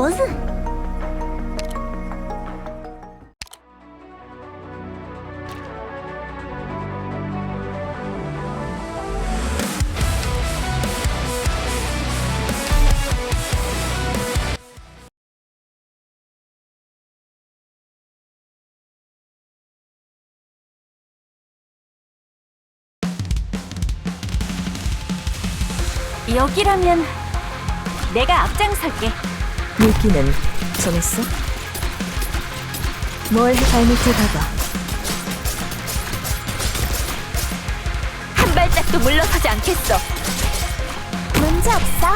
버즈. 여기라면 내가 앞장설게. 미끼는 정했어? 뭘 해? 발밑에 봐봐. 한 발짝도 물러서지 않겠어. 문제 없어.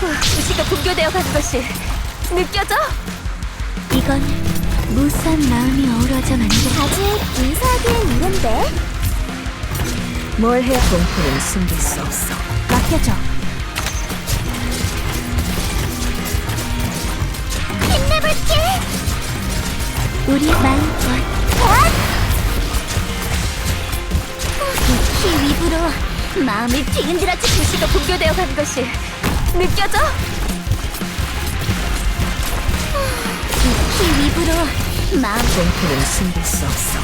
부시가 붕괴되어 가는 것이 느껴져? 이건 무수한 마음이 어우러져 만든 아직 인사하기엔 이른데 뭘 해야 공포는 숨길 수 없어. 맡겨줘. 힘내볼게. 우리 마음껏 익히 위부로 마음을 뒤흔들어주 부시가 붕괴되어 가는 것이 느껴져? 익히 위부로 마음 공포는 숨길 수 없어.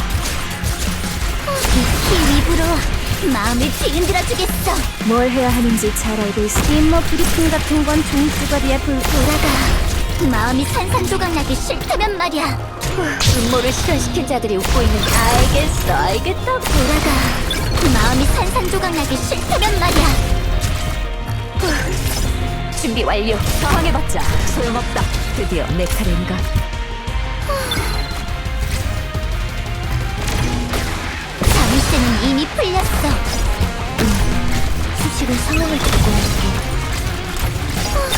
익히 위부로 마음을 뒤흔들어 주겠어. 뭘 해야 하는지 잘 알고 있어. 임모 브리핑 같은 건 종주거리에 불 돌아가. 마음이 산산조각 나기 싫다면 말이야. 음모를 실현시킨 자들이 웃고 있는 알겠어 알겠다 돌아가. 마음이 산산조각 나기 싫다면 말이야. 준비 완료. 상황해봤자 소용없다. 드디어 내 차례인가? 자물쇠는 이미 풀렸어. 수식은 상황을 듣고 할게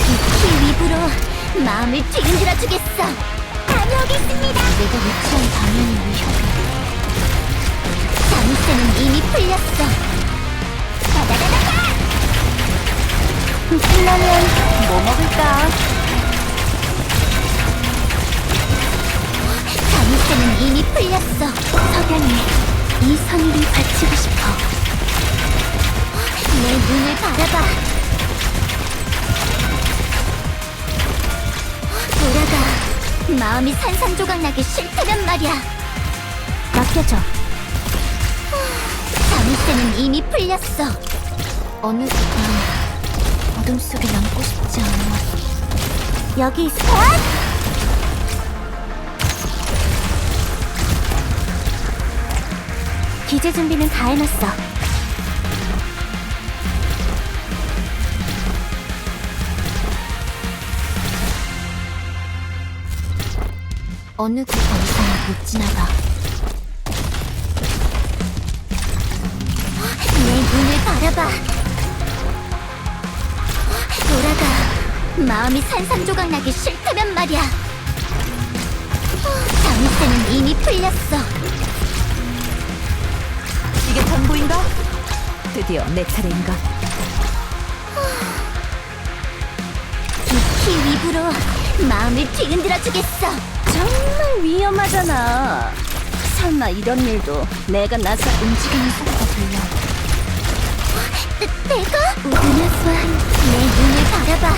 익히 위부로 마음을 뒤흔들어 주겠어. 다녀오겠습니다. 내가 위치한 방향이 위협해 자물쇠는 이미 풀렸어. 다다다다다 끝나면 뭐 먹을까? 자물쇠는 이미 풀렸어. 석양에 이 선율을 바치고 싶어. 내 눈을 바라봐. 돌아가. 마음이 산산조각 나기 싫다면 말이야. 맡겨줘. 자물쇠는 이미 풀렸어. 어느 순간 어둠 속에 남고 싶지 않아. 여기 있어. 기재 준비는 다 해놨어. 어느 그 범상을 못 지나가. 내 눈을 바라봐. 돌아가. 마음이 산산조각 나기 싫다면 말이야. 자물쇠는 이미 풀렸어. 이게 전부인가? 드디어 내 차례인가? 익히 위부로 마음을 뒤흔들어 주겠어. 정말 위험하잖아 설마 이런 일도 내가 나서 움직이는 소리가 들려 내- 내가? 우드나스한 내 눈을 바라봐.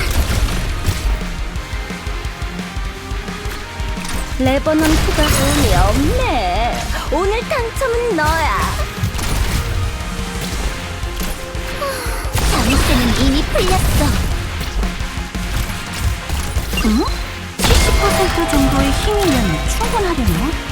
레버넌 투가 운이 없네 오늘 당첨은 너야 자물쇠는 이미 풀렸어. 응? 70% 정도의 힘이면 충분하려나?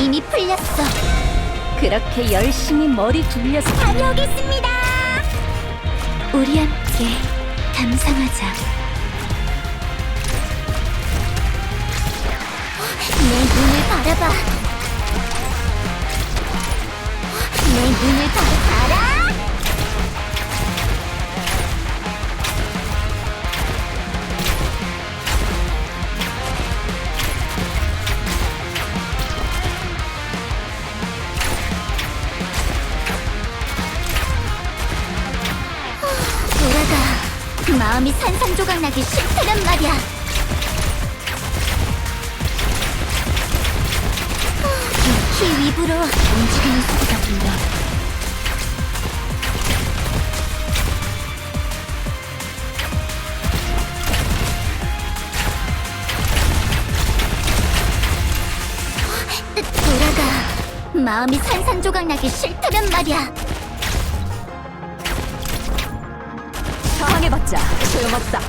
이미 풀렸어. 그렇게 열심히 머리 굴려서 다녀오겠습니다. 우리 함께 감상하자. 내 눈을 바라봐. 내 눈을 바- 바라. 산산 조각 나기 싫다란 말이야. 키 위부로 움직이는 소리가 들려. 돌아가. 마음이 산산조각 나기 싫다란 말이야. 해봤자 소용없다.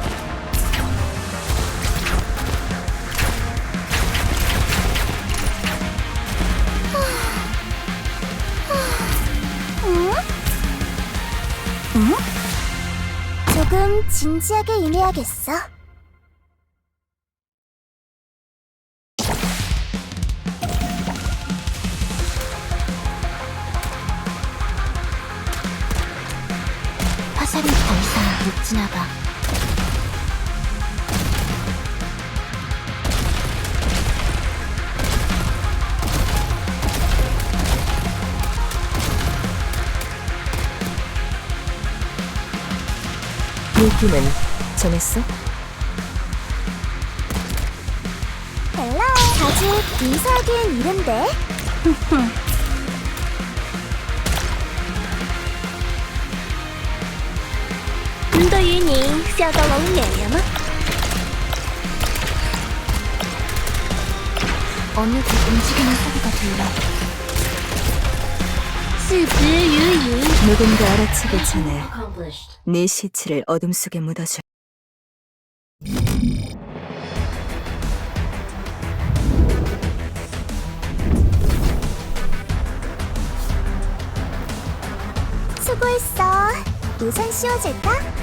조금 진지하게 임해야겠어. 화살이 더 이상 못 지나가. 물기는 정했어? 헬로. 아직 인사하기엔 이른데. 먹네요. 어느 곳 움직이는 소리가 들려. 유유. 누군가 알아채기 전에 네 시체를 어둠 속에 묻어줘. 수고했어. 우선 씌워줄까?